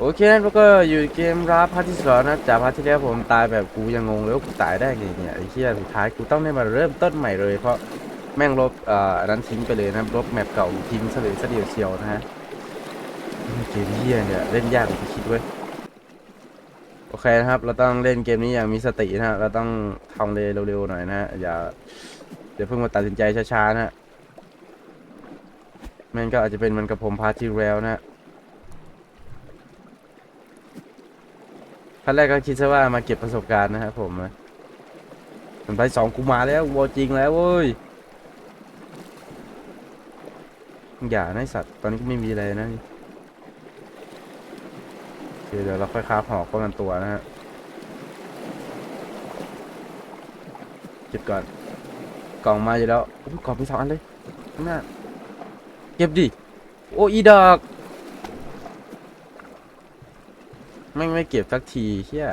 โอเคแล้วก็อยู่เกมรับพาร์ทที่สองนะจากพาร์ทที่แล้วผมตายแบบกูยังงงเลยว่ากูตายได้ไงเนี่ยไอ้เหี้ยสุดท้ายกูต้องได้มาเริ่มต้นใหม่เลย เพราะแม่งลบเอ่อนั้นทิ้งไปเลยนะลบแมปเก่าทิ้งซะเลยซะเดียวเชียวนะฮะเกมเหี้ยเนี่ยเล่นยากกว่าที่คิดเว้ยโอเคนะครับ เราต้องเล่นเกมนี้อย่างมีสตินะฮะเราต้องทำเลยเร็วๆหน่อยนะฮะอย่าเดี๋ยวเพิ่งมาตัดสินใจช้าๆนะฮะแม่งก็อาจจะเป็นมันกับผมพาร์ทที่แล้วนะฮะ ขั้นแรกก็คิดซะว่ามาเก็บประสบการณ์นะครับผมนะมันไปสองกูมาแล้ววัวจริงแล้วเว้ยอย่านะสัตว์ ตอนนี้ก็ไม่มีอะไรนะเคเดี๋ยวเราค่อยคาบหอกป้องกันตัวนะฮะเก็บก่อน กล่องมาอยู่แล้วกล่องมีสองอันเลยข้างหน้าเก็บดิ โอ้อีดอก แม่งไม่เก็บสักทีเฮีย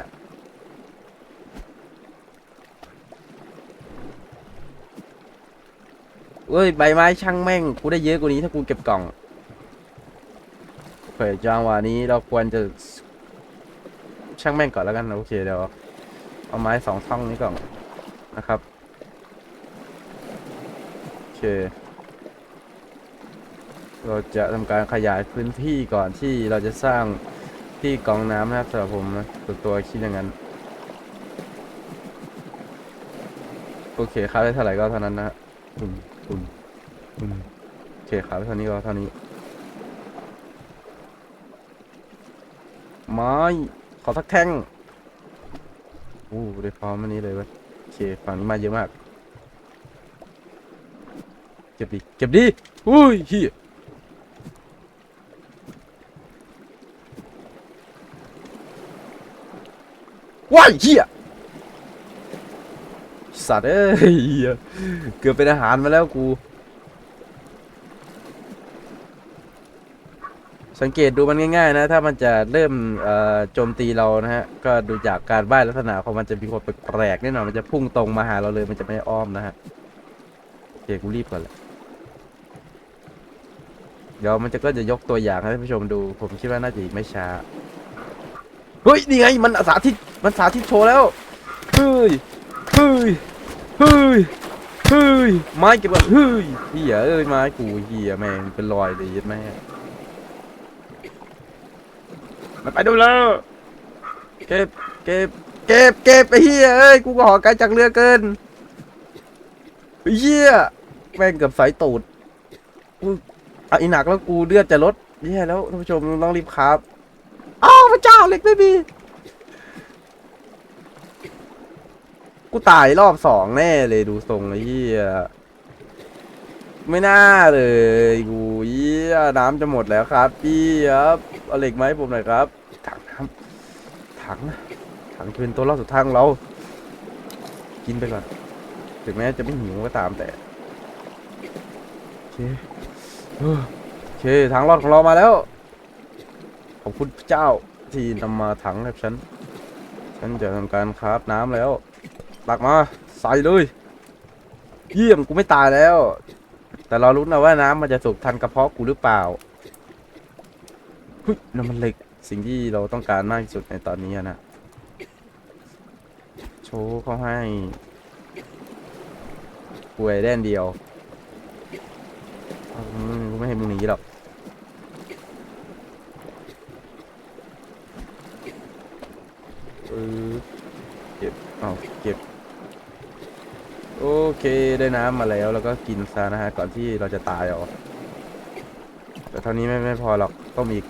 เว้ย ใบไม้ช่างแม่ง กูได้เยอะกว่านี้ถ้ากูเก็บกล่องโอเคจังหวะนี้เราควรจะช่างแม่งก่อนแล้วกันโอเคเดี๋ยว เอาไม้สองท่องนี้ก่อนนะครับ โอเค เราจะทำการขยายพื้นที่ก่อนที่เราจะสร้าง ที่กองน้ำนะครับสำหรับผมนะส่วนตัวคิดอย่างนั้น โอเคค่าได้เท่าไหร่ก็เท่านั้นนะฮะอืมอืมอืมโอเคค่าได้เท่านี้ก็เท่านี้ ไม้ขอทักแท่งอู้ได้พร้อมอันนี้เลยเว้ยโอเคฝั่งนี้มาเยอะมาก เก็บดิ เก็บดิ อุ้ยเฮีย ว้ายเฮียสัตว์เอ้ยเฮียเกือบเป็นอาหารมาแล้วกู สังเกตดูมันง่ายๆนะ ถ้ามันจะเริ่มโจมตีเรานะฮะ ก็ดูจากการบ้ายลักษณะของมันจะมีความแปลกๆแน่นอนมันจะพุ่งตรงมาหาเราเลยมันจะไม่อ้อมนะฮะโอเคกูรีบก่อนแหละเดี๋ยวมันจะก็จะยกตัวอย่างให้ท่านผู้ชมดู ผมคิดว่าน่าจะอีกไม่ช้า เฮ้ยนี่ไงมันสาธิตมันสาธิตโชว์แล้วเฮ้ยเฮ้ยเฮ้ยเฮ้ยไม้เก็บก่อนเฮ้ยเหี้ยเอ้ยไม้กูเหี้ยแม่งเป็นรอยเลยยัดแม่มันไปดูแล้วเก็บเก็บเก็บเก็บไอ้เหี้ยเอ้ยกูก็หอไกลจากเรือเกินไอ้เหี้ยแม่งเกือบสายตูดกูอะอีหนักแล้วกูเลือดจะลดเหี้ยแล้วท่านผู้ชมต้องรีบครับ พระเจ้าเหล็กไม่มี กูตายรอบสองแน่เลยดูทรงไอ้เหี้ยไม่น่าเลยกูเหี้ยน้ำจะหมดแล้วครับ พี่ครับเอาเหล็กไหมาให้ผมหน่อยครับ ถังน้ำถังถังเป็นตัวรอดสุดท้ายของเรา กินไปก่อน ถึงแม้จะไม่หิวก็ตามแต่โอเคโอเคทางรอดของเรามาแล้วขอบคุณพระเจ้า ที่นำมาถังให้ฉัน ฉันจะทำการคราฟน้ำแล้ว ตักมา ใส่เลย เยี่ยมกูไม่ตายแล้ว แต่เรารู้นะว่าน้ำมันจะสุกทันกระเพาะกูหรือเปล่าเฮ้ยน้ำมันเหล็กสิ่งที่เราต้องการมากที่สุดในตอนนี้นะ โชว์เขาให้ป่วยแด่นเดียวอืมกูไม่ให้มึงหนีหรอก เออเก็บเอาเก็บ โอเคได้น้ำมาแล้วแล้วก็กินซะนะฮะ ก่อนที่เราจะตายเอาแต่เท่านี้ไม่ไม่พอหรอกต้องมีอีก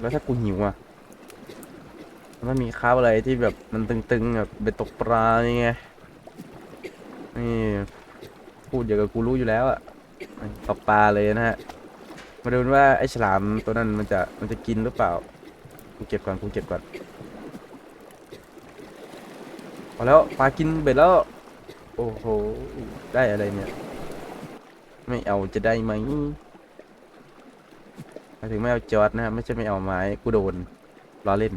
แล้วถ้ากูหิวอะ มันมีข้าวอะไรที่แบบมันตึงๆแบบเบ็ดตกปลานี่ไง นี่ พูดอย่างกับกูรู้อยู่แล้วอะ ตกปลาเลยนะฮะ มาดูว่าไอ้ฉลามตัวนั้นมันจะมันจะกินหรือเปล่ากูเก็บก่อนกูเก็บก่อนพอแล้วปลากินเบ็ดแล้ว โอ้โห ได้อะไรเนี่ย ไม่เอาจะได้ไหมหมายถึงไม่เอาจอดนะไม่ใช่ไม่เอาไม้กูโดนล้อเล่น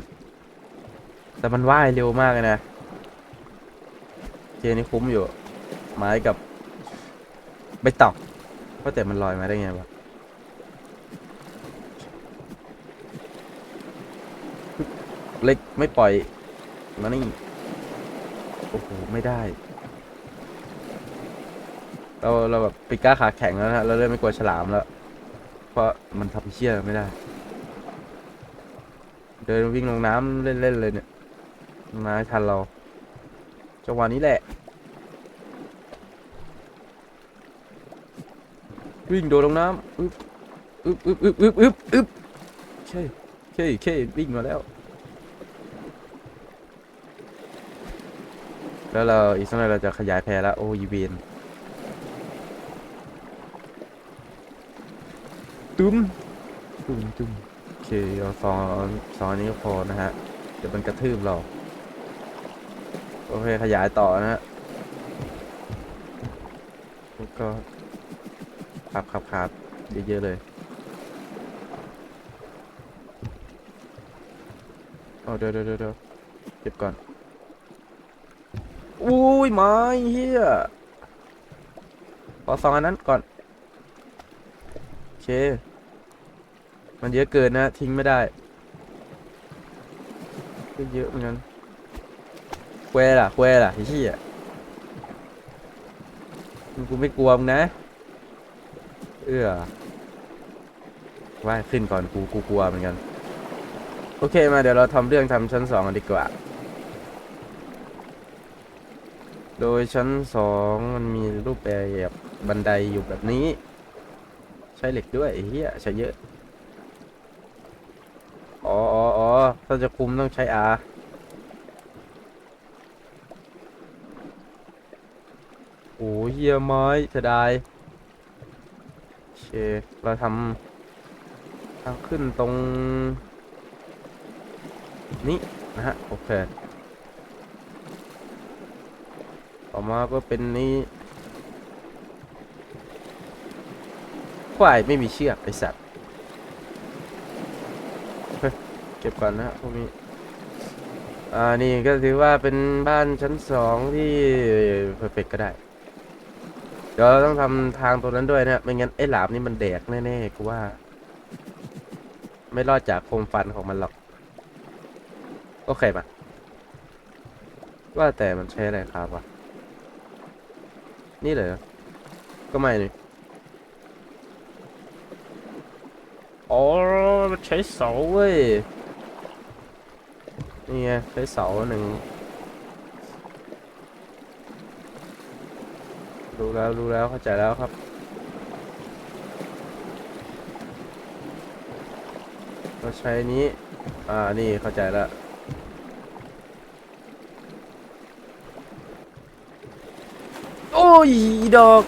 แต่มันว่ายเร็วมากเลยนะเจนี่คุ้มอยู่ ไม้กับใบตอกว่าะแต่มันลอยมาได้ไงวะ เล็ก ไม่ปล่อย มานี่ โอ้โห ไม่ได้ เราเราแบบปิก้าขาแข็งแล้วนะเราเริ่มไม่กลัวฉลามแล้ว เพราะมันทำเชี่ยไม่ได้ เดินวิ่งลงน้ำเล่นๆเลยเนี่ยมาทันเราจังหวะนี้แหละ วิ่งโดดลงน้ำอึ๊บอึ๊บอึ๊บอึ๊บอึ๊บอึ๊บอึ๊บใช่ใช่ใช่วิ่งมาแล้ว แล้วเราอีกสักหน่อยเราจะขยายแพรแล้วโอ้ยเวนตุ้มตุ้มตุ้มโอเคเอาสองสองอันนี้ก็พอนะฮะ เดี๋ยวมันกระทืบเรา โอเค ขยายต่อนะฮะก็ขับขับขับเยอะๆเลยเอาเดี๋ยวเดี๋ยวเดี๋ยวเดี๋ยวเก็บก่อน อุ้ยไม้เฮียขอสองอันนั้นก่อน โอเค มันเยอะเกินนะ ทิ้งไม่ได้ก็เยอะเหมือนกันแควล่ะแควล่ะไอ้เหี้ยกูไม่กลัวมึงนะ เอื้อว่าขึ้นก่อนกูกูกลัวเหมือนกัน โอเคมาเดี๋ยวเราทำเรื่องทำชั้นสองกันดีกว่า โดยชั้นสองมันมีรูปแบบบันไดอยู่แบบนี้ ใช้เหล็กด้วยเหี้ยใช้เยอะ อ๋ออ๋อออถ้าจะคุมต้องใช้อาโอ้เหี้ยไม้จะได้โอเคเราทำทางขึ้นตรง นี้นะฮะ โอเค ต่อมาก็เป็นนี้ควายไม่มีเชือกไอสัตว์เก็บก่อนนะพวกนี้อ่านี่ก็ถือว่าเป็นบ้านชั้นสองที่เพอร์เฟกก็ได้ เดี๋ยวเราต้องทำทางตรงนั้นด้วยนะไม่งั้นไอ้หลามนี่มันแดกแน่ๆกูว่า ไม่รอดจากโคมฟันของมันหรอก โอเคปะว่าแต่มันใช้อะไรครับวะ นี่เลยเหรอ ก็ไม่นี่อ๋อมันใช้เสาเว้ย นี่ไงใช้เสาหนึ่งรู้แล้วรู้แล้วเข้าใจแล้วครับเราใช้นี้ อ่า นี่เข้าใจแล้ว โอ้ ยอีดอก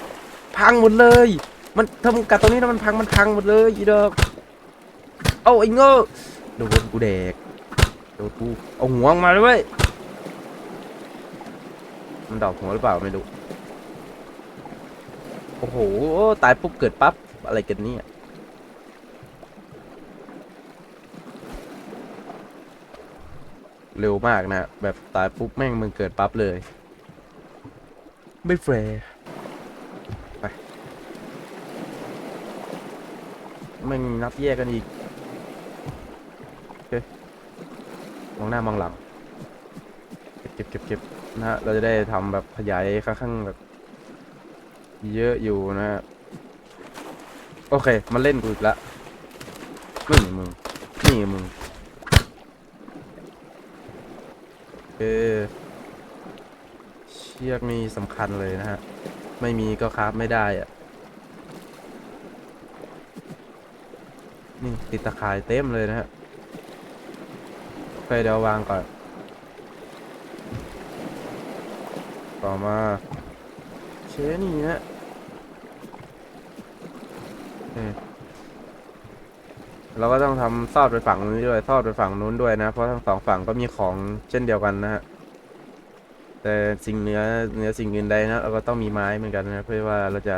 พังหมดเลย มันถ้ามึงกัดตรงนี้แล้วมันพังมันพังหมดเลยอีดอก เอาไอ้โง่โดนกูแดกโดนกูเอาหัวมาเลยเว้ยมันดอกหัวหรือเปล่าไม่รู้โอ้โหตายปุ๊บเกิดปั๊บอะไรกันเนี่ยเร็วมากนะ แบบตายปุ๊บแม่งมึงเกิดปั๊บเลย ไม่แฟร์ไปแม่งนับแยกกันอีกโอเคมองหน้ามองหลังเก็บเก็บเก็บนะฮะเราจะได้ทำแบบขยายค่อนข้างแบบ เยอะอยู่นะฮะโอเค มาเล่นกูอีกละนี่มึง นี่มึงโอเค เชือกนี่สำคัญเลยนะฮะ ไม่มีก็คราฟไม่ได้อะนี่ติดตะข่ายเต็มเลยนะฮะโอเดี๋ยววางก่อน ต่อมาเชนี่นะเคเราก็ต้องทำซอดไปฝั่งนี้ด้วยซอดไปฝั่งนู้นด้วยนะ เพราะทั้งสองฝั่งก็มีของเช่นเดียวกันนะฮะ แต่สิ่งเหนือเหนือสิ่งอื่นใดนะเราก็ต้องมีไม้เหมือนกันนะเพื่อว่าเราจะ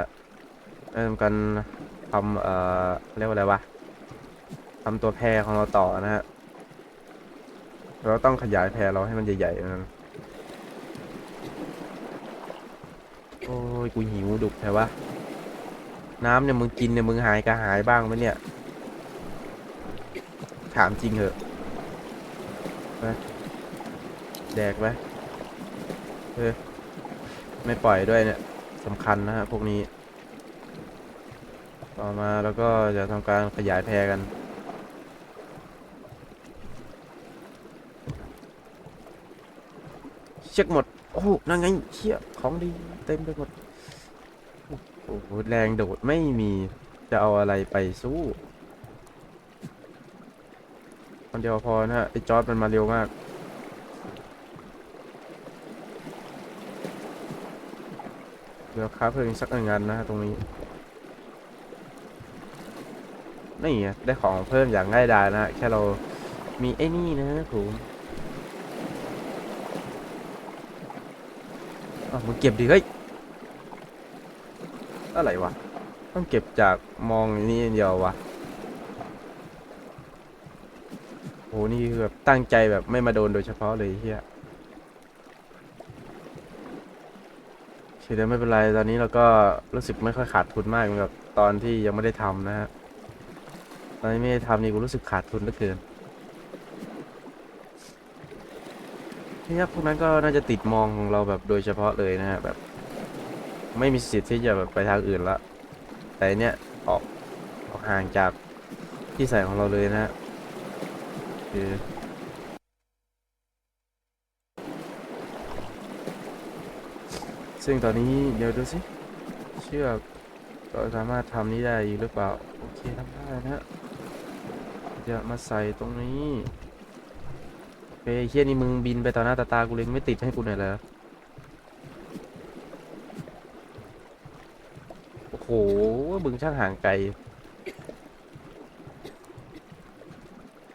ทำการทำเอ่อเรียกว่าอะไรวะทำตัวแพรของเราต่อนะฮะเราต้องขยายแพรเราให้มันใหญ่ๆนะโอ้ยกูหิวดุกแท้วะน้ำเนี่ยมึงกินเนี่ยมึงหายกระหายบ้างไหมเนี่ย ถามจริงเหอะไปแดกไป เออไม่ปล่อยด้วยเนี่ยสำคัญนะฮะพวกนี้ ต่อมาแล้วก็จะทำการขยายแพรกัน เช็คหมด โอ้นั่นไงเชี่ยของดีเต็มไปหมด โอ้โหแรงโดดไม่มีจะเอาอะไรไปสู้คนเดียวพอนะฮะไอจอร์ดมันมาเร็วมาก ดี๋ยวค้าเพิ่งสักหนึ่งอันนะฮะตรงนี้ นี่ไงได้ของเพิ่มอย่างง่ายดายนะฮะ แค่เรามีไอ้นี่นะผมอะมึงเก็บดิเฮ้ย อะไรวะ ต้องเก็บจากมองอย่างนี่เดียววะโหนี่คือแบบตั้งใจแบบไม่มาโดนโดยเฉพาะเลยเฮีย โอเคแต่ไม่เป็นไร ตอนนี้เราก็รู้สึกไม่ค่อยขาดทุนมากเหมือนกับตอนที่ยังไม่ได้ทำนะฮะ ตอนนี้ไม่ได้ทำนี่กูรู้สึกขาดทุนเหลือเกินเนี่ยพวกนั้นก็น่าจะติดมองของเราแบบโดยเฉพาะเลยนะฮะแบบ ไม่มีสิทธิ์ที่จะแบบไปทางอื่นละ แต่เนี้ยออกออกห่างจากที่ใส่ของเราเลยนะฮะคือ ซึ่งตอนนี้เดี๋ยวดูสิเชือกเราสามารถทำนี้ได้อยู่หรือเปล่า โอเคทำได้นะจะมาใส่ตรงนี้โอเคเฮียนี่มึงบินไปต่อหน้าต่อตากูเลยไม่ติดให้กูหน่อยเหรอโอ้โหบึงช่างห่างไกล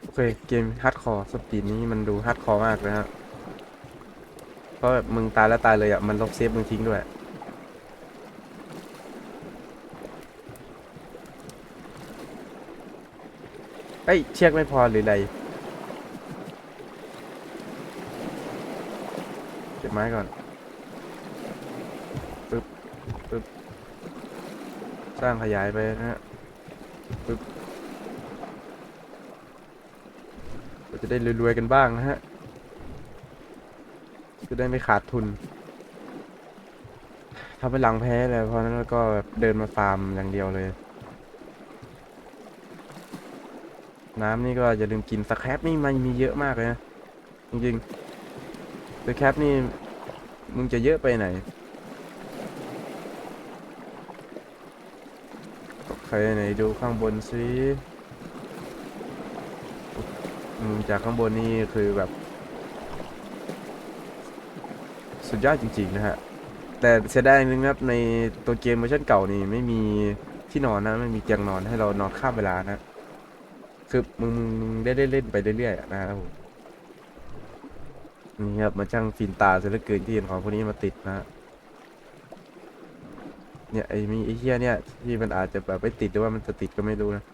โอเค เกมฮาร์ดคอร์สปีดนี้มันดูฮาร์ดคอร์มากนะฮะ เพราะแบบมึงตายแล้วตายเลยอะ มันลบเซฟมึงทิ้งด้วย เอ้ย เชือกไม่พอหรือไรเก็บไม้ก่อนปึ๊บปึ๊บสร้างขยายไปนะฮะปึ๊บเราจะได้รวยๆกันบ้างนะฮะ จะได้ไม่ขาดทุนทำไปหลังแพ้เลยเพราะนั้นก็เดินมาฟาร์มอย่างเดียวเลย น้ำนี่ก็อย่าลืมกินสแครปนี่มันมีเยอะมากเลยนะจริงๆสแครปนี่มึงจะเยอะไปไหนโอเคไหนดูข้างบนสิจากข้างบนนี่คือแบบ สุดยอดจริงๆนะฮะ แต่เสียดายนึงนะครับในตัวเกมเวอร์ชันเก่านี่ไม่มีที่นอนนะไม่มีเตียงนอนให้เรานอนข้ามเวลานะ คือมึงมึงได้เล่นไปเรื่อยๆนะครับผมนี่ครับมันช่างฟินตาเสียเหลือเกินที่เห็นของพวกนี้มาติดนะฮะเนี่ยไอ้มีไอ้เหี้ยเนี่ยที่มันอาจจะแบบไม่ติดหรือว่ามันจะติดก็ไม่รู้นะ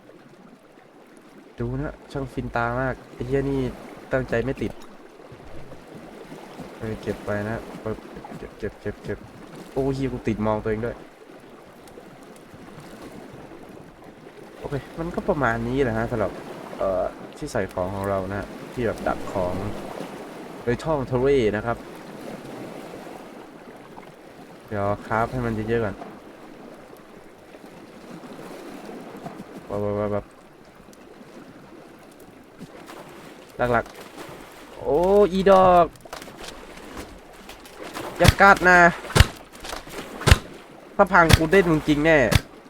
ดูนะช่างฟินตามากไอ้เหี้ยนี่ตั้งใจไม่ติด เออเก็บไปนะปึ๊บเก็บเก็บเก็บเก็บโอ้เฮียกูติดมองตัวเองด้วย โอเค มันก็ประมาณนี้แหละฮะสำหรับเอ่อที่ใส่ของของเรานะฮะที่แบบดักของโดยช่องทเรนะครับ เดี๋ยวคราฟให้มันเยอะๆก่อนแบบแบบแบบหลักๆ โอ้ อีดอก อย่ากัดนะถ้าพังกูเด้นมึงจริงแน่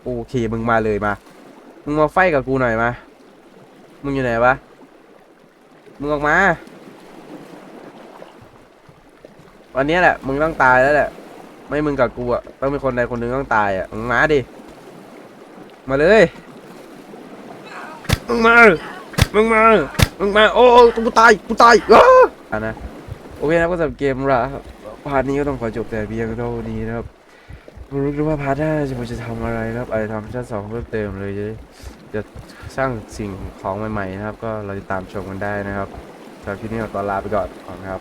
โอเคมึงมาเลยมา มึงมาไฟกับกูหน่อยมา มึงอยู่ไหนวะ มึงออกมา วันนี้แหละ มึงต้องตายแล้วแหละ ไม่มึงกับกูอะต้องมีคนใดคนหนึ่งต้องตายอะมึงมาดิ มาเลย มึงมา มึงมา มึงมา โอ้กูตาย กูตายอะนะ โอเคนะก็สำหรับเกมละครับ พาร์ทนี้ก็ต้องขอจบแต่เพียงเท่านี้นะครับไม่รู้ว่าพาร์ทหน้าจะผมจะทำอะไรนะครับอาจจะทำชั้นสองเพิ่มเติมเลยจะจะสร้างสิ่งของใหม่ๆนะครับ ก็เราจะตามชมกันได้นะครับสำหรับคลิปนี้ขอตัวลาไปก่อนขอบคุณครับ